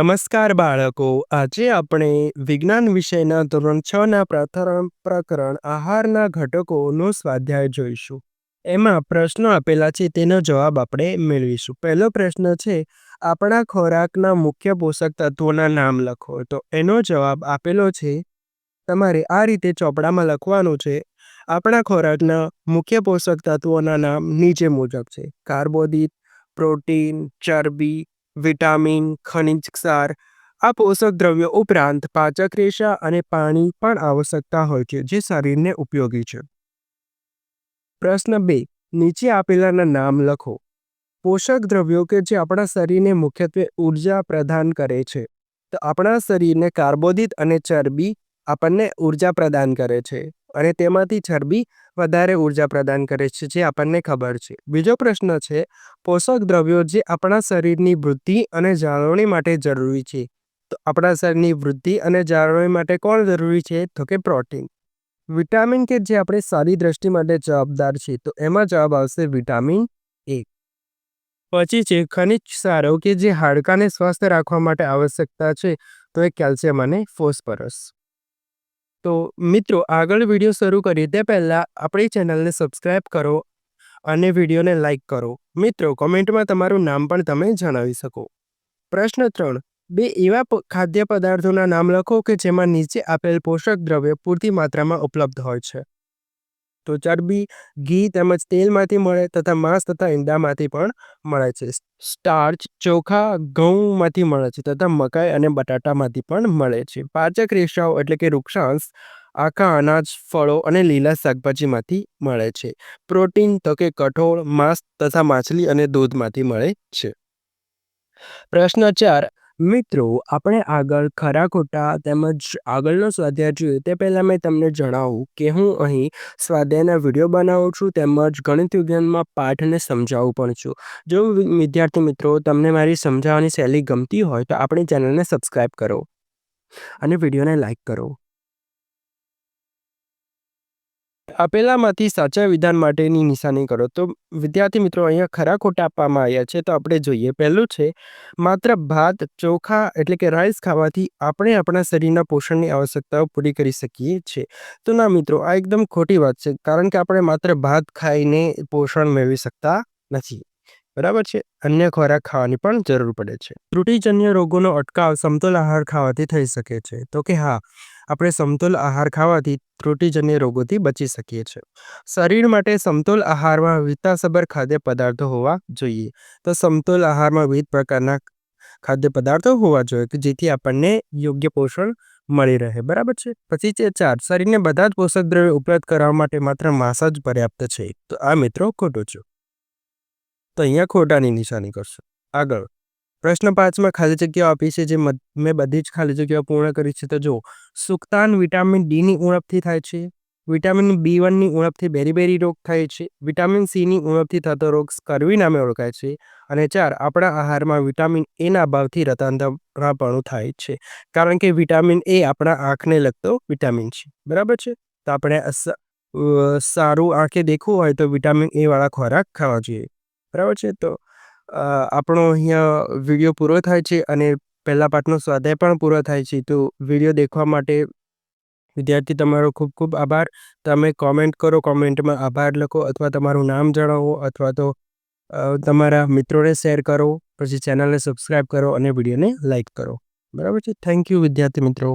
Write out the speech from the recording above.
નમસ્કાર બાળકો, આજે આપણે વિજ્ઞાન વિષયના ધોરણ છ ના પ્રથમ પ્રકરણ આહારના ઘટકોનો સ્વાધ્યાય જોઈશું. એમાં પ્રશ્નો આપેલા છે તેનો જવાબ આપણે મેળવીશું. પહેલો પ્રશ્ન છે, આપણા ખોરાકના મુખ્ય પોષક તત્વોના નામ લખો. તો એનો જવાબ આપેલો છે, તમારે આ રીતે ચોપડામાં લખવાનું છે, આપણા ખોરાકના મુખ્ય પોષક તત્વોના નામ નીચે મુજબ છે. કાર્બોદિત, પ્રોટીન, ચરબી વિટામિન, ખનિજ, ક્ષાર, આ પોષક દ્રવ્યો ઉપરાંત પાચક રેશા અને પાણી પણ આવશ્યકતા હોય છે, જે શરીરને ઉપયોગી છે. પ્રશ્ન બે, નીચે આપેલાના નામ લખો. પોષક દ્રવ્યો કે જે આપણા શરીરને મુખ્યત્વે ઊર્જા પ્રદાન કરે છે. તો આપણા શરીરને કાર્બોદિત અને ચરબી આપણને ઊર્જા પ્રદાન કરે છે. અને તેમાંથી ચરબી વધારે ઊર્જા પ્રદાન કરે છે, જે આપણને ખબર છે. બીજો પ્રશ્ન છે, પોષક દ્રવ્યો જે આપણા શરીરની વૃદ્ધિ અને જાળવણી માટે જરૂરી છે. તો આપણા શરીરની વૃદ્ધિ અને જાળવણી માટે કોણ જરૂરી છે? તો કે પ્રોટીન. વિટામિન કે જે આપણે સારી દ્રષ્ટિ માટે જવાબદાર છે, તો એમાં જવાબ આવશે વિટામિન એ. પછી છે, ખનિજ સારો કે જે હાડકાને સ્વસ્થ રાખવા માટે આવશ્યકતા છે, તો એ કેલ્શિયમ અને ફોસ્ફરસ. તો મિત્રો, આગળ વીડિયો શરૂ કરીએ તે પહેલાં આપણી ચેનલને સબસ્ક્રાઈબ કરો અને વિડીયોને લાઇક કરો. મિત્રો, કોમેન્ટમાં તમારું નામ પણ તમે જણાવી શકો. પ્રશ્ન ત્રણ, બે એવા ખાદ્ય પદાર્થોના નામ લખો કે જેમાં નીચે આપેલ પોષક દ્રવ્ય પૂરતી માત્રામાં ઉપલબ્ધ હોય છે. તો ચરબી ઘી તેમજ તેલમાંથી મળે તથા માંસ તથા ઈંડામાંથી પણ મળે છે. સ્ટાર્ચ ચોખા ઘઉંમાંથી મળે છે તથા મકાઈ અને બટાટામાંથી પણ મળે છે. પાચક રેશાઓ એટલે કે વૃક્ષાંશ, આખા અનાજ, ફળો અને લીલા શાકભાજીમાંથી મળે છે. પ્રોટીન તો કે કઠોળ, માંસ તથા માછલી અને દૂધમાંથી મળે છે. પ્રશ્ન ચાર મિત્રો, આપણે આગળ ખરા ખોટા તેમજ આગળનો સ્વાધ્યાય જોઈએ તે પહેલાં મેં તમને જણાવું કે હું અહીં સ્વાધ્યાયના વીડિયો બનાવું છું તેમજ ગણિત વિજ્ઞાનમાં પાઠને સમજાવું પણ છું. જો વિદ્યાર્થી મિત્રો, તમને મારી સમજાવવાની શૈલી ગમતી હોય તો આપણી ચેનલને સબસ્ક્રાઈબ કરો અને વિડીયોને લાઈક કરો. આપેલામાંથી સાચા વિધાન માટેની નિશાની કરો. તો વિદ્યાર્થી મિત્રો, અહીંયા ખરા ખોટા આપવામાં આવ્યા છે. તો આપણે જોઈએ, પહેલું છે, માત્ર ભાત, ચોખા એટલે કે રાઈસ ખાવાથી આપણે આપણા શરીરના પોષણની આવશ્યકતાઓ પૂરી કરી શકીએ છીએ. તો ના મિત્રો, આ એકદમ ખોટી વાત છે, કારણ કે આપણે માત્ર ભાત ખાઈને પોષણ મેળવી શકતા નથી. બરાબર છે? અન્ય ખોરાક ખાવાની પણ જરૂર પડે છે. ત્રુટિજન્ય રોગોનો અટકાવ સમતોલ આહાર ખાવાથી થઈ શકે છે. તો કે હા, આપણે સમતોલ આહાર ખાવાથી ત્રુટિજન્ય રોગોથી બચી શકીએ છીએ શરીર માટે સમતોલ આહારમાં વિવિધતાસભર ખાદ્ય પદાર્થો હોવા જોઈએ. તો સમતોલ આહારમાં વિવિધ પ્રકારના ખાદ્ય પદાર્થો હોવા જોઈએ કે જેથી આપણને યોગ્ય પોષણ મળી રહે. બરાબર છે? પછી છે ચાર, શરીરને બધા જ પોષક દ્રવ્યો ઉપલબ્ધ કરવા માટે માત્ર માંસ જ પર્યાપ્ત છે. તો આ મિત્રો ખોટું છે. તો અહીંયા ખોટાની નિશાની કરશો. આગળ. પ્રશ્ન પાંચમાં ખાલી જગ્યાઓ આપી છે, જે મેં બધી જ ખાલી જગ્યાઓ પૂર્ણ કરી છે. તો જો સુક્તાન વિટામિન ડીની ઉણપથી થાય છે, વિટામિન બી વનની ઉણપથી બેરીબેરી રોગ થાય છે, વિટામિન સીની ઉણપથી થતો રોગ સ્કર્વી નામે ઓળખાય છે અને ચાર, આપણા આહારમાં વિટામિન એના અભાવથી રતાંતરાપણું થાય છે. કારણ કે વિટામિન એ આપણા આંખને લગતો વિટામિન છે. બરાબર છે? તો આપણે સારું આંખે દેખવું હોય તો વિટામિન એ વાળા ખોરાક ખાવા જોઈએ. બરાબર છે, તો આપણો અહીંયા વીડિયો પૂરો થાય છે અને પહેલા પાઠનો સ્વાધ્યાય પણ પૂરો થાય છે. તો વીડિયો દેખવા માટે વિદ્યાર્થી તમારો ખૂબ ખૂબ આભાર. તમે કોમેન્ટ કરો, કોમેન્ટમાં આભાર લખો અથવા તમારું નામ જણાવો અથવા તો તમારા મિત્રોને શેર કરો. પછી ચેનલને સબસ્ક્રાઈબ કરો અને વિડીયોને લાઈક કરો. બરાબર છે? થેન્ક યુ વિદ્યાર્થી મિત્રો.